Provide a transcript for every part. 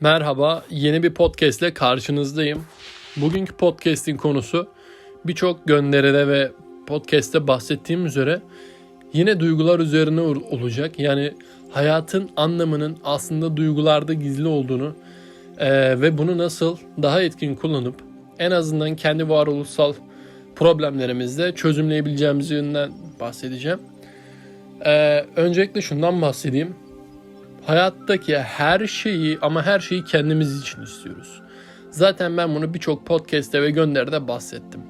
Merhaba, yeni bir podcast ile karşınızdayım. Bugünkü podcast'in konusu birçok gönderide ve podcast'te bahsettiğim üzere yine duygular üzerine ol- olacak. Yani hayatın anlamının aslında duygularda gizli olduğunu eee, ve bunu nasıl daha etkin kullanıp en azından kendi varoluşsal problemlerimizde çözümleyebileceğimizden bahsedeceğim. Eee, öncelikle şundan bahsedeyim hayattaki her şeyi ama her şeyi kendimiz için istiyoruz. Zaten ben bunu birçok podcast'te ve gönderide bahsettim.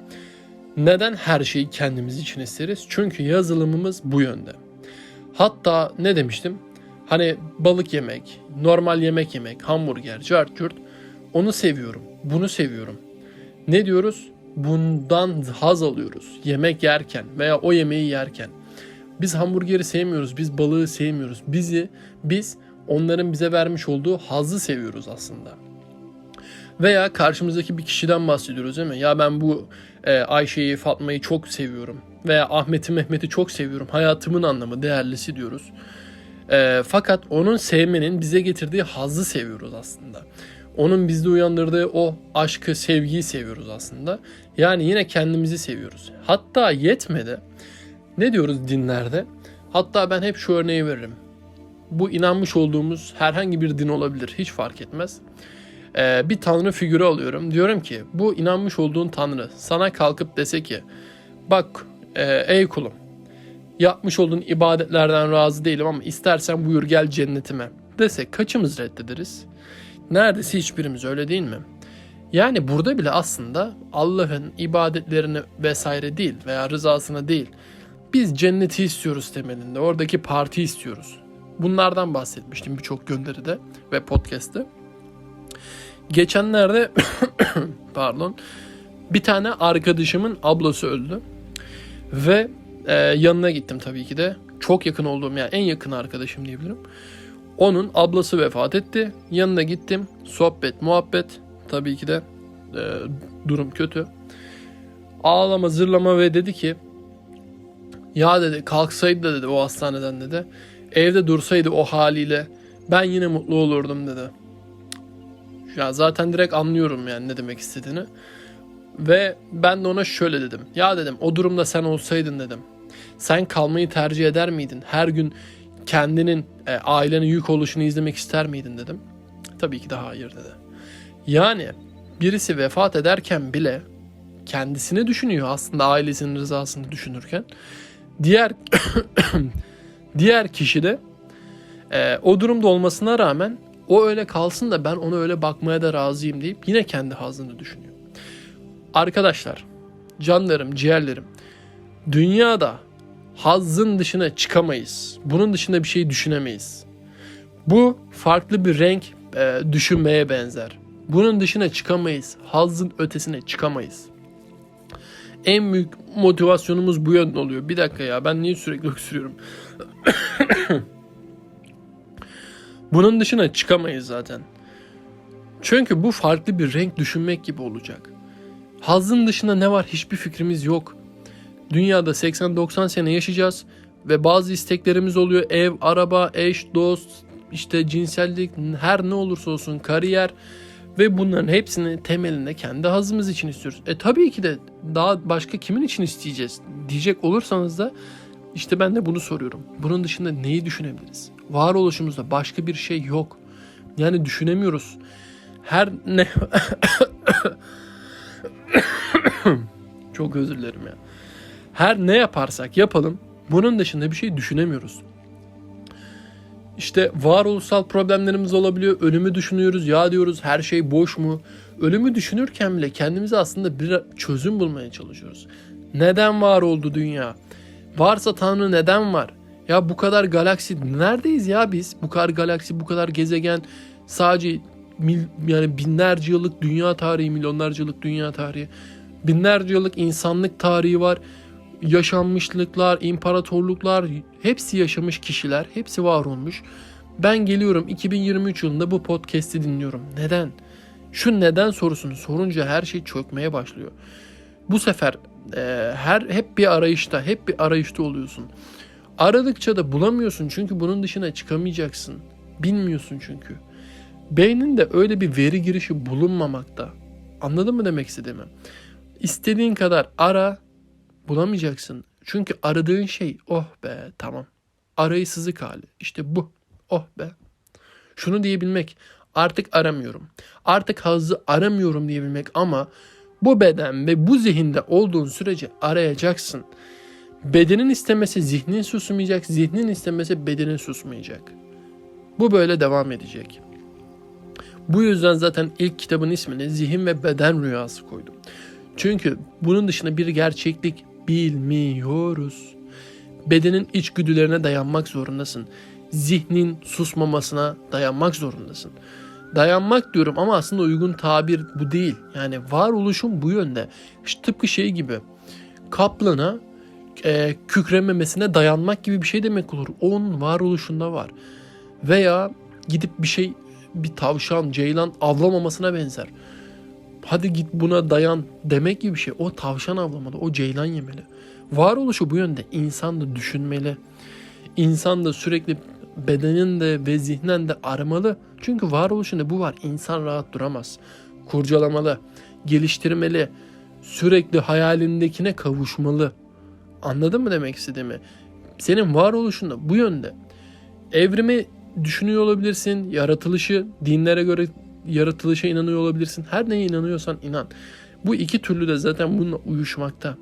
Neden her şeyi kendimiz için isteriz? Çünkü yazılımımız bu yönde. Hatta ne demiştim? Hani balık yemek, normal yemek yemek, hamburger, cart curt onu seviyorum. Bunu seviyorum. Ne diyoruz? Bundan haz alıyoruz. Yemek yerken veya o yemeği yerken. Biz hamburgeri sevmiyoruz, biz balığı sevmiyoruz. Bizi biz onların bize vermiş olduğu hazzı seviyoruz aslında. Veya karşımızdaki bir kişiden bahsediyoruz değil mi? Ya ben bu e, Ayşe'yi, Fatma'yı çok seviyorum. Veya Ahmet'i, Mehmet'i çok seviyorum. Hayatımın anlamı, değerlisi diyoruz. E, fakat onun sevmenin bize getirdiği hazzı seviyoruz aslında. Onun bizde uyandırdığı o aşkı, sevgiyi seviyoruz aslında. Yani yine kendimizi seviyoruz. Hatta yetmedi. Ne diyoruz dinlerde? Hatta ben hep şu örneği veririm. Bu inanmış olduğumuz herhangi bir din olabilir. Hiç fark etmez. Ee, bir tanrı figürü alıyorum. Diyorum ki bu inanmış olduğun tanrı sana kalkıp dese ki bak e, ey kulum yapmış olduğun ibadetlerden razı değilim ama istersen buyur gel cennetime dese kaçımız reddederiz? Neredeyse hiçbirimiz öyle değil mi? Yani burada bile aslında Allah'ın ibadetlerini vesaire değil veya rızasını değil biz cenneti istiyoruz temelinde. Oradaki parti istiyoruz. Bunlardan bahsetmiştim birçok gönderide ve podcast'te. Geçenlerde pardon bir tane arkadaşımın ablası öldü. Ve e, yanına gittim tabii ki de. Çok yakın olduğum yani en yakın arkadaşım diyebilirim. Onun ablası vefat etti. Yanına gittim. Sohbet, muhabbet. Tabii ki de e, durum kötü. Ağlama, zırlama ve dedi ki ya dedi kalksaydı da dedi o hastaneden dedi. Evde dursaydı o haliyle ben yine mutlu olurdum dedi. Ya zaten direkt anlıyorum yani ne demek istediğini. Ve ben de ona şöyle dedim. Ya dedim o durumda sen olsaydın dedim. Sen kalmayı tercih eder miydin? Her gün kendinin e, ailenin yük oluşunu izlemek ister miydin dedim. Tabii ki de hayır dedi. Yani birisi vefat ederken bile kendisini düşünüyor aslında ailesinin rızasını düşünürken. Diğer diğer kişi de e, o durumda olmasına rağmen o öyle kalsın da ben ona öyle bakmaya da razıyım deyip yine kendi hazını düşünüyor. Arkadaşlar, canlarım, ciğerlerim, dünyada hazzın dışına çıkamayız. Bunun dışında bir şey düşünemeyiz. Bu farklı bir renk e, düşünmeye benzer. Bunun dışına çıkamayız. Hazzın ötesine çıkamayız. En büyük motivasyonumuz bu yönde oluyor. Bir dakika ya ben niye sürekli öksürüyorum? Bunun dışına çıkamayız zaten. Çünkü bu farklı bir renk düşünmek gibi olacak. Hazzın dışında ne var hiçbir fikrimiz yok. Dünyada 80-90 sene yaşayacağız ve bazı isteklerimiz oluyor. Ev, araba, eş, dost, işte cinsellik her ne olursa olsun kariyer ve bunların hepsini temelinde kendi hazımız için istiyoruz. E tabii ki de daha başka kimin için isteyeceğiz diyecek olursanız da işte ben de bunu soruyorum. Bunun dışında neyi düşünebiliriz? Varoluşumuzda başka bir şey yok. Yani düşünemiyoruz. Her ne Çok özür dilerim ya. Her ne yaparsak yapalım bunun dışında bir şey düşünemiyoruz. İşte varoluşsal problemlerimiz olabiliyor. Ölümü düşünüyoruz. Ya diyoruz her şey boş mu? Ölümü düşünürken bile kendimize aslında bir çözüm bulmaya çalışıyoruz. Neden var oldu dünya? Varsa Tanrı neden var? Ya bu kadar galaksi neredeyiz ya biz? Bu kadar galaksi, bu kadar gezegen sadece mil, yani binlerce yıllık dünya tarihi, milyonlarca yıllık dünya tarihi, binlerce yıllık insanlık tarihi var. Yaşanmışlıklar, imparatorluklar, hepsi yaşamış kişiler, hepsi var olmuş. Ben geliyorum 2023 yılında bu podcast'i dinliyorum. Neden? Şu neden sorusunu sorunca her şey çökmeye başlıyor. Bu sefer e, her hep bir arayışta, hep bir arayışta oluyorsun. Aradıkça da bulamıyorsun çünkü bunun dışına çıkamayacaksın. Bilmiyorsun çünkü. Beyninde öyle bir veri girişi bulunmamakta. Anladın mı demek istediğimi? İstediğin kadar ara bulamayacaksın. Çünkü aradığın şey oh be tamam. Arayısızlık hali. İşte bu. Oh be. Şunu diyebilmek. Artık aramıyorum. Artık hazzı aramıyorum diyebilmek ama bu beden ve bu zihinde olduğun sürece arayacaksın. Bedenin istemesi zihnin susmayacak, zihnin istemesi bedenin susmayacak. Bu böyle devam edecek. Bu yüzden zaten ilk kitabın ismini Zihin ve Beden Rüyası koydum. Çünkü bunun dışında bir gerçeklik bilmiyoruz. Bedenin içgüdülerine dayanmak zorundasın. Zihnin susmamasına dayanmak zorundasın. Dayanmak diyorum ama aslında uygun tabir bu değil. Yani varoluşun bu yönde. İşte tıpkı şey gibi. Kaplana e, kükrememesine dayanmak gibi bir şey demek olur. Onun varoluşunda var. Veya gidip bir şey bir tavşan, ceylan avlamamasına benzer. Hadi git buna dayan demek gibi bir şey. O tavşan avlamalı, o ceylan yemeli. Varoluşu bu yönde. İnsan da düşünmeli. İnsan da sürekli bedenin de ve zihnen de aramalı. Çünkü varoluşunda bu var. İnsan rahat duramaz. Kurcalamalı, geliştirmeli, sürekli hayalindekine kavuşmalı. Anladın mı demek istediğimi? Senin varoluşunda bu yönde. Evrimi düşünüyor olabilirsin, yaratılışı, dinlere göre yaratılışa inanıyor olabilirsin. Her neye inanıyorsan inan. Bu iki türlü de zaten bununla uyuşmakta.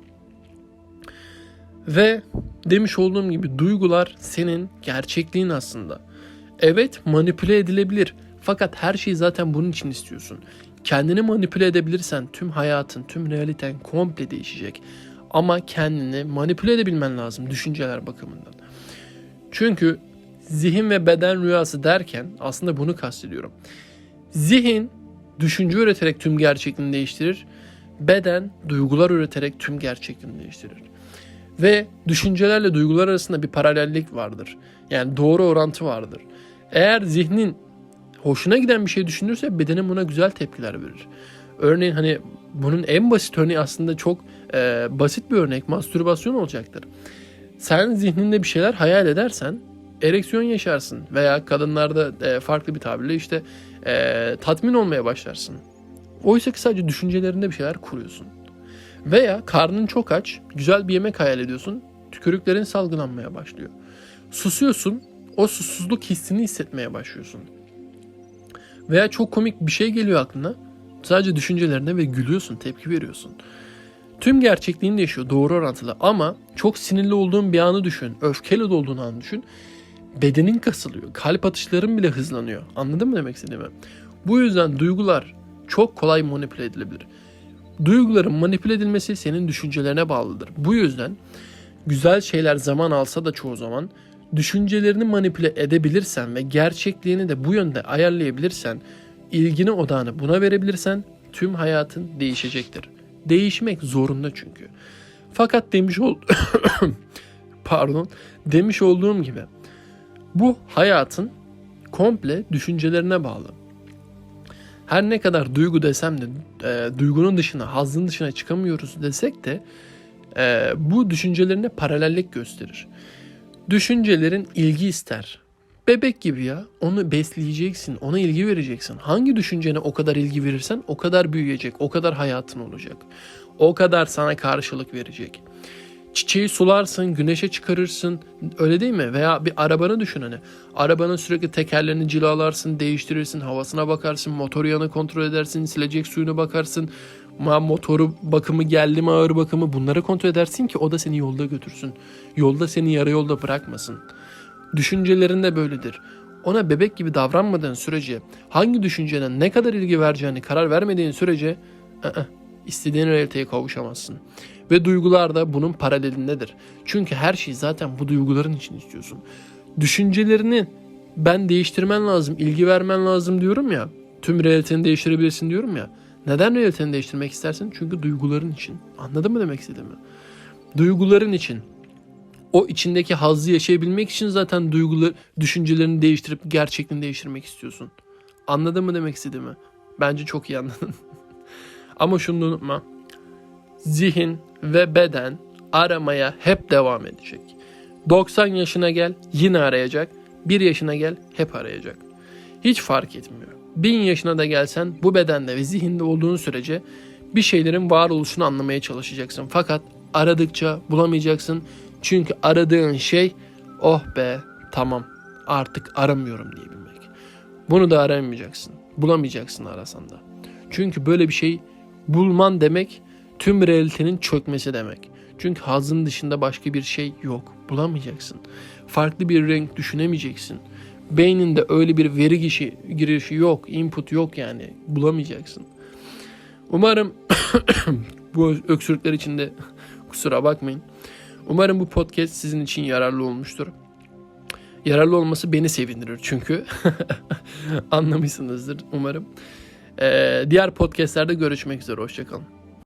Ve demiş olduğum gibi duygular senin gerçekliğin aslında. Evet manipüle edilebilir. Fakat her şeyi zaten bunun için istiyorsun. Kendini manipüle edebilirsen tüm hayatın, tüm realiten komple değişecek. Ama kendini manipüle edebilmen lazım düşünceler bakımından. Çünkü zihin ve beden rüyası derken aslında bunu kastediyorum. Zihin düşünce üreterek tüm gerçekliğini değiştirir. Beden duygular üreterek tüm gerçekliğini değiştirir. Ve düşüncelerle duygular arasında bir paralellik vardır. Yani doğru orantı vardır. Eğer zihnin hoşuna giden bir şey düşünürse bedenin buna güzel tepkiler verir. Örneğin hani bunun en basit örneği aslında çok e, basit bir örnek mastürbasyon olacaktır. Sen zihninde bir şeyler hayal edersen ereksiyon yaşarsın veya kadınlarda e, farklı bir tabirle işte e, tatmin olmaya başlarsın. Oysa ki sadece düşüncelerinde bir şeyler kuruyorsun. Veya karnın çok aç, güzel bir yemek hayal ediyorsun, tükürüklerin salgılanmaya başlıyor. Susuyorsun, o susuzluk hissini hissetmeye başlıyorsun. Veya çok komik bir şey geliyor aklına, sadece düşüncelerine ve gülüyorsun, tepki veriyorsun. Tüm gerçekliğin değişiyor, doğru orantılı ama çok sinirli olduğun bir anı düşün, öfkeli olduğun anı düşün. Bedenin kasılıyor, kalp atışların bile hızlanıyor. Anladın mı demek istediğimi? Bu yüzden duygular çok kolay manipüle edilebilir. Duyguların manipüle edilmesi senin düşüncelerine bağlıdır. Bu yüzden güzel şeyler zaman alsa da çoğu zaman düşüncelerini manipüle edebilirsen ve gerçekliğini de bu yönde ayarlayabilirsen, ilgini odağını buna verebilirsen tüm hayatın değişecektir. Değişmek zorunda çünkü. Fakat demiş ol pardon, demiş olduğum gibi bu hayatın komple düşüncelerine bağlı her ne kadar duygu desem de e, duygunun dışına, hazın dışına çıkamıyoruz desek de e, bu düşüncelerine paralellik gösterir. Düşüncelerin ilgi ister. Bebek gibi ya. Onu besleyeceksin, ona ilgi vereceksin. Hangi düşüncene o kadar ilgi verirsen o kadar büyüyecek, o kadar hayatın olacak. O kadar sana karşılık verecek. Çiçeği sularsın, güneşe çıkarırsın. Öyle değil mi? Veya bir arabanı düşün hani. Arabanın sürekli tekerlerini cilalarsın, değiştirirsin, havasına bakarsın, motor yanı kontrol edersin, silecek suyuna bakarsın. Ma motoru bakımı geldi mi ağır bakımı bunları kontrol edersin ki o da seni yolda götürsün. Yolda seni yarı yolda bırakmasın. Düşüncelerin de böyledir. Ona bebek gibi davranmadığın sürece, hangi düşüncene ne kadar ilgi vereceğini karar vermediğin sürece ı-ı, istediğin realiteye kavuşamazsın. Ve duygular da bunun paralelindedir. Çünkü her şeyi zaten bu duyguların için istiyorsun. Düşüncelerini ben değiştirmen lazım, ilgi vermen lazım diyorum ya. Tüm realiteni değiştirebilirsin diyorum ya. Neden realiteni değiştirmek istersin? Çünkü duyguların için. Anladın mı demek istediğimi? Duyguların için. O içindeki hazzı yaşayabilmek için zaten duyguları, düşüncelerini değiştirip gerçekliğini değiştirmek istiyorsun. Anladın mı demek istediğimi? Bence çok iyi anladın. Ama şunu da unutma. Zihin ve beden aramaya hep devam edecek. 90 yaşına gel yine arayacak. 1 yaşına gel hep arayacak. Hiç fark etmiyor. bin yaşına da gelsen bu bedende ve zihinde olduğun sürece bir şeylerin varoluşunu anlamaya çalışacaksın. Fakat aradıkça bulamayacaksın. Çünkü aradığın şey oh be tamam artık aramıyorum diyebilmek. Bunu da aramayacaksın. Bulamayacaksın arasan da. Çünkü böyle bir şey bulman demek tüm realitenin çökmesi demek. Çünkü hazın dışında başka bir şey yok. Bulamayacaksın. Farklı bir renk düşünemeyeceksin. Beyninde öyle bir veri girişi, girişi yok. Input yok yani. Bulamayacaksın. Umarım bu öksürükler içinde kusura bakmayın. Umarım bu podcast sizin için yararlı olmuştur. Yararlı olması beni sevindirir çünkü. Anlamışsınızdır umarım. Ee, diğer podcastlerde görüşmek üzere. Hoşçakalın.